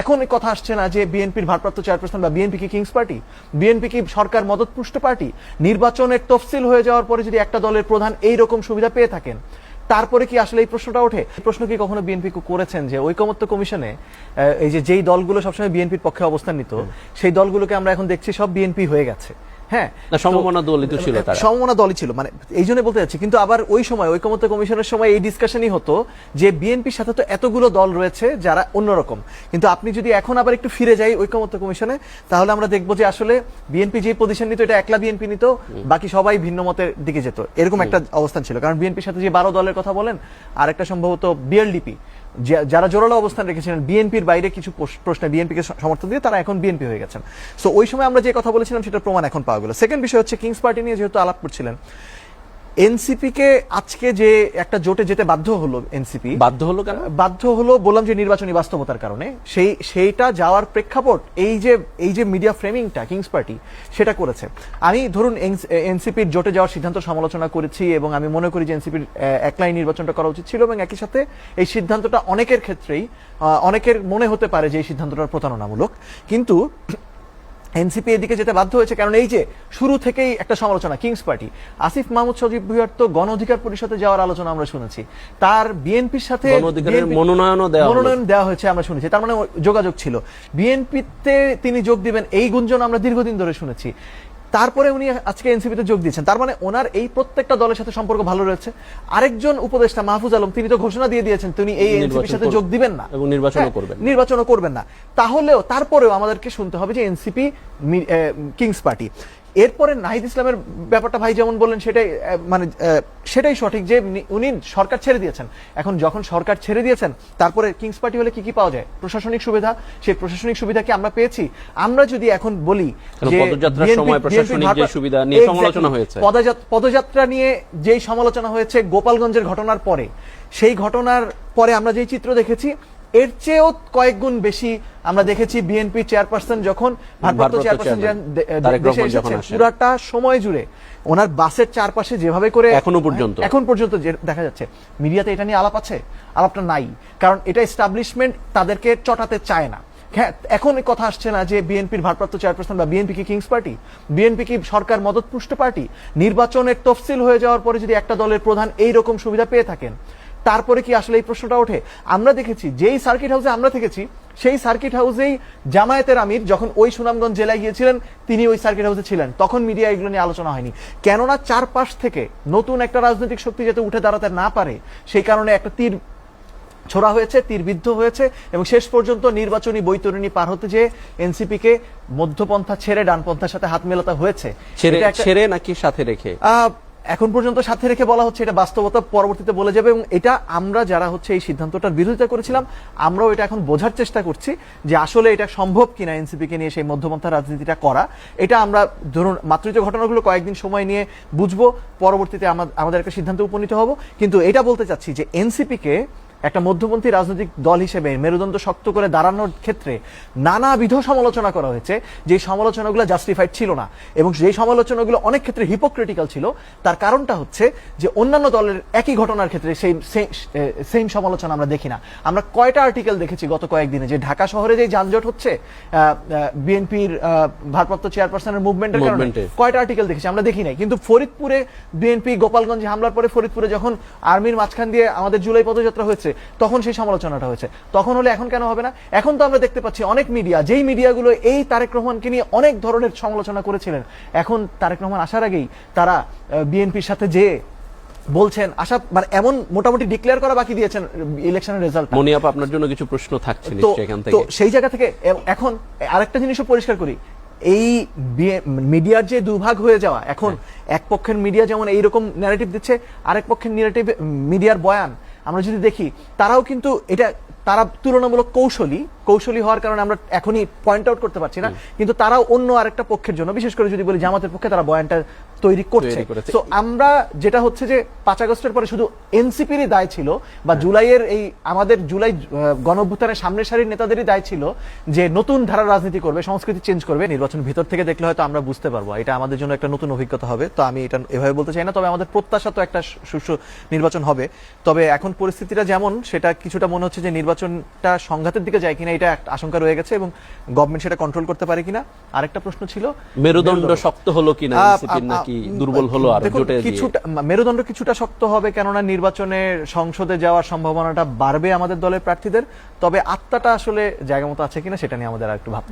এখন কথা আসছে না যে বিএনপির ভারপ্রাপ্ত চেয়ারপারসন বা বিএনপি কি কিংস পার্টি? বিএনপি কি সরকার মদতপুষ্ট পার্টি? নির্বাচনের তফসিল হয়ে যাওয়ার পরে যদি একটা দলের প্রধান এই রকম সুবিধা পেয়ে থাকেন তারপরে কি আসলে এই প্রশ্নটা ওঠে? এই প্রশ্ন কি কখনো বিএনপি করেছেন যে ঐকমত্য কমিশনে এই যে যেই দলগুলো সবসময় বিএনপির পক্ষে অবস্থান নিত সেই দলগুলোকে আমরা এখন দেখছি সব বিএনপি হয়ে গেছে। হ্যাঁ ছিল তারা। সমমনা দলই ছিল মানে এই জন্য বলতে যাচ্ছি। কিন্তু আবার ওই সময় ঐকমত্য কমিশনের সময় এই ডিসকাশনই হতো যে বিএনপির সাথে তো এতগুলো দল রয়েছে যারা অন্যরকম। কিন্তু আপনি যদি এখন আবার একটু ফিরে যাই ঐকমত্য কমিশনে তাহলে আমরা দেখব যে আসলে বিএনপি যে পজিশন নিত এটা একলা বিএনপি নিত বাকি সবাই ভিন্ন মতের দিকে যেত। এরকম একটা অবস্থান ছিল। কারণ বিএনপির সাথে যে বারো দলের কথা বলেন আর একটা সম্ভবত বিএলডিপি। যারা জোরালো অবস্থান রেখেছিলেন, বিএনপির বাইরে কিছু প্রশ- প্রশ্নে বিএনপিকে সমর্থন দিয়ে তারা এখন বিএনপি হয়ে গেছেন। সো ওই সময় আমরা যে কথা বলেছিলাম সেটা প্রমাণ এখন পাওয়া গেল। সেকেন্ড বিষয় হচ্ছে কিংস পার্টি নিয়ে যেহেতু আলাপ করছিলেন এনসিপি কে আজকে যে একটা জোটে যেতে বাধ্য হলো এনসিপি বাধ্য হলো কেন? বাধ্য হলো বললাম যে নির্বাচনী বাস্তবতার কারণে সেই সেইটা যাওয়ার প্রেক্ষাপট এই যে এই যে মিডিয়া ফ্রেমিংটা কিংস পার্টি সেটা করেছে। আমি ধরুন এনসিপির জোটে যাওয়ার সিদ্ধান্ত সমালোচনা করেছি এবং আমি মনে করি যে এনসিপির একলাই নির্বাচনটা করা উচিত ছিল এবং একই সাথে এই সিদ্ধান্তটা অনেকের ক্ষেত্রেই অনেকের মনে হতে পারে যে এই সিদ্ধান্তটা প্রতারণামূলক। কিন্তু এনসিপি এদিকে যেতে বাধ্য হয়েছে কারণ এই যে শুরু থেকেই একটা সমালোচনা কিংস পার্টি। আসিফ মাহমুদ সজীব ভুইয়ার তো গণ অধিকার পরিষদে যাওয়ার আলোচনা আমরা শুনেছি। তার বিএনপির সাথে হলো। মনোনয়ন দেওয়া হয়েছে আমরা শুনেছি তার মানে যোগাযোগ ছিল। বিএনপিতে তিনি যোগ দিবেন এই গুঞ্জন আমরা দীর্ঘদিন ধরে শুনেছি। তারপরে উনি আজকে এনসিপিতে যোগ দিয়েছেন। তার মানে ওনার এই প্রত্যেকটা দলের সাথে সম্পর্ক ভালো রয়েছে। আরেকজন উপদেষ্টা মাহফুজ আলম তিনি তো ঘোষণা দিয়ে দিয়েছেন তিনি এই এনসিপির সাথে যোগ দিবেন না। এবং নির্বাচনও হ্যাঁ, করবেন নির্বাচন নির্বাচনও করবেন না। তাহলেও তারপরেও আমাদেরকে শুনতে হবে যে এনসিপি কিংস পার্টি। এরপরে নাহিদ ইসলামের ব্যাপারটা ভাই যেমন বললেন সেটাই মানে সেটাই সঠিক যে উনি- সরকার ছেড়ে দিয়েছেন। এখন যখন সরকার ছেড়ে দিয়েছেন তারপরে কিংস পার্টি হলে কি কি পাওয়া যায়? প্রশাসনিক সুবিধা সেই প্রশাসনিক সুবিধা কি আমরা পেয়েছি। আমরা যদি এখন বলি যে পদযাত্রা নিয়ে যেই সমালোচনা হয়েছে গোপালগঞ্জের ঘটনার পরে সেই ঘটনার পরে আমরা যেই চিত্র দেখেছি এর চেয়েও কয়েক গুণ বেশি আমরা দেখেছি বিএনপি চেয়ারপারসন যখন ভারপ্রাপ্ত চেয়ারপারসন দেশে এসেছেন পুরাটা সময় জুড়ে ওনার বাসের চারপাশে যেভাবে করে এখনও পর্যন্ত। এখন পর্যন্ত যে দেখা যাচ্ছে মিডিয়াতে এটা নিয়ে আলাপ আছে? আলাপটা নাই। কারণ এটা এস্টাবলিশমেন্ট তাদেরকে চটাতে চায় না। হ্যাঁ এখন কথা আসছে না যে বিএনপির ভারপ্রাপ্ত চেয়ারপারসন বা বিএনপি কি কিংস পার্টি বিএনপি কি সরকার মদতপুষ্ট পার্টি? নির্বাচনের তফসিল হয়ে যাওয়ার পরে যদি একটা দলের প্রধান এই রকম সুবিধা পেয়ে থাকেন তারপরে কি আসলে এই প্রশ্নটা ওঠে? আমরা দেখেছি যেই সার্কিট হাউসে আমরা থেকেছি সেই সার্কিট হাউসেই জামায়াতের আমির যখন ওই সুনামগঞ্জ জেলায় গিয়েছিলেন তিনি ওই সার্কিট হাউসে ছিলেন। তখন মিডিয়া এগুলো নিয়ে আলোচনা হয়নি। কেননা চারপাশ থেকে নতুন একটা রাজনৈতিক শক্তি যাতে উঠে দাঁড়াতে না পারে সেই কারণে একটা তীর ছোড়া হয়েছে তীরবিদ্ধ হয়েছে এবং শেষ পর্যন্ত নির্বাচনী বৈতরণী পার হতে যে এনসিপি কে মধ্যপন্থা ছেড়ে ডানপন্থার সাথে হাত মেলাতে হয়েছে। ছেড়ে ছেড়ে নাকি সাথে রেখে? আহ, এখন পর্যন্ত সাথে রেখে বলা হচ্ছে এটা বাস্তবতা, পরবর্তীতে বলে যাবে এবং এটা আমরা যারা হচ্ছে এই সিদ্ধান্তটার বিরোধিতা করেছিলাম, আমরাও এটা এখন বোঝার চেষ্টা করছি যে আসলে এটা সম্ভব কিনা এনসিপিকে নিয়ে সেই মধ্যপন্থা রাজনীতিটা করা। এটা আমরা ধরুন মাতৃত্ব ঘটনাগুলো কয়েকদিন সময় নিয়ে বুঝব, পরবর্তীতে আমা- আমাদের একটা সিদ্ধান্তে উপনীত হব। কিন্তু এটা বলতে চাচ্ছি যে এনসিপি কে একটা মধ্যপন্থী রাজনৈতিক দল হিসেবে মেরুদণ্ড শক্ত করে দাঁড়ানোর ক্ষেত্রে নানাবিধ সমালোচনা করা হয়েছে। যে সমালোচনাগুলো জাস্টিফাইড ছিল না এবং সেই সমালোচনাগুলো অনেক ক্ষেত্রে হিপোক্রিটিক্যাল ছিল তার কারণটা হচ্ছে যে অন্যান্য দলের একই ঘটনার ক্ষেত্রে সেই সেম সমালোচনা আমরা দেখি না। আমরা কয়টা আর্টিকেল দেখেছি গত কয়েকদিনে যে ঢাকা শহরে যে যানজট হচ্ছে বিএনপির ভারপ্রাপ্ত চেয়ারপারসনের মুভমেন্টের কারণে কয়টা আর্টিকেল দেখেছি আমরা দেখি নাই। কিন্তু ফরিদপুরে বিএনপি গোপালগঞ্জে হামলার পরে ফরিদপুরে যখন আর্মির মাঝখান দিয়ে আমাদের জুলাই পদযাত্রা হয়েছে তখন সেই সমালোচনাটা হয়েছে। তখন হলে এখন কেন হবে না? এখন তো আমরা দেখতে পাচ্ছি অনেক মিডিয়া যেই মিডিয়াগুলো এই তারেক রহমানকে নিয়ে অনেক ধরনের সমালোচনা করেছিলেন এখন তারেক রহমান আসার আগেই তারা বিএনপির সাথে যে বলছেন আশা মানে এমন মোটামুটি ডিক্লেয়ার করা বাকি দিয়েছেন ইলেকশনের রেজাল্ট মনিয়াপ আপনার জন্য কিছু প্রশ্ন থাকছে এখান তো সেই জায়গা থেকে এখন আরেকটা জিনিসও পরিষ্কার করি। এই মিডিয়ার যে দুভাগ হয়ে যাওয়া এখন হ্যাঁ। এক পক্ষের মিডিয়া যেমন এইরকম ন্যারেটিভ দিচ্ছে আরেক পক্ষের ন্যারেটিভ মিডিয়ার বয়ান আমরা যদি দেখি তারাও কিন্তু এটা তারা তুলনামূলক কৌশলী কৌশলী হওয়ার কারণে আমরা এখনই পয়েন্ট আউট করতে পারছি না কিন্তু তারা অন্য আরেকটা পক্ষের জন্য বিশেষ করে যদি বলি জামাতের পক্ষে তারা বয়ানটা তৈরি করছে। তো আমরা যেটা হচ্ছে যে পাঁচ আগস্টের পরে শুধু এনসিপিরই দায় ছিল বা জুলাইয়ের এই আমাদের জুলাই গণভ্যুত্থানের সামনের সারির নেতাদেরই দায় ছিল যে নতুন ধারা রাজনীতি করবে সংস্কৃতি চেঞ্জ করবে নির্বাচন ভিতর থেকে দেখলে হয়তো আমরা বুঝতে পারব এটা আমাদের জন্য একটা নতুন অভিজ্ঞতা হবে তো আমি এটা এভাবে বলতে চাই না তবে আমাদের প্রত্যাশা তো একটা সুষ্ঠু নির্বাচন হবে। তবে এখন পরিস্থিতিটা যেমন সেটা কিছুটা মনে হচ্ছে যে নির্বাচন নির্বাচনটা সংঘাতের দিকে যায় কিনা এটা একটা আশঙ্কা রয়ে গেছে এবং গভর্নমেন্ট সেটা কন্ট্রোল করতে পারে কিনা? আরেকটা প্রশ্ন ছিল মেরুদণ্ড শক্ত হলো কিনা নাকি দুর্বল হলো আর জোটে কিছুটা মেরুদণ্ড কিছুটা শক্ত হবে কেননা নির্বাচনে সংসদে যাওয়ার সম্ভাবনাটা বাড়বে আমাদের দলের প্রার্থীদের তবে আত্মাটা আসলে জায়গা মতো আছে কিনা সেটা নিয়ে আমাদের আর একটু ভাবতে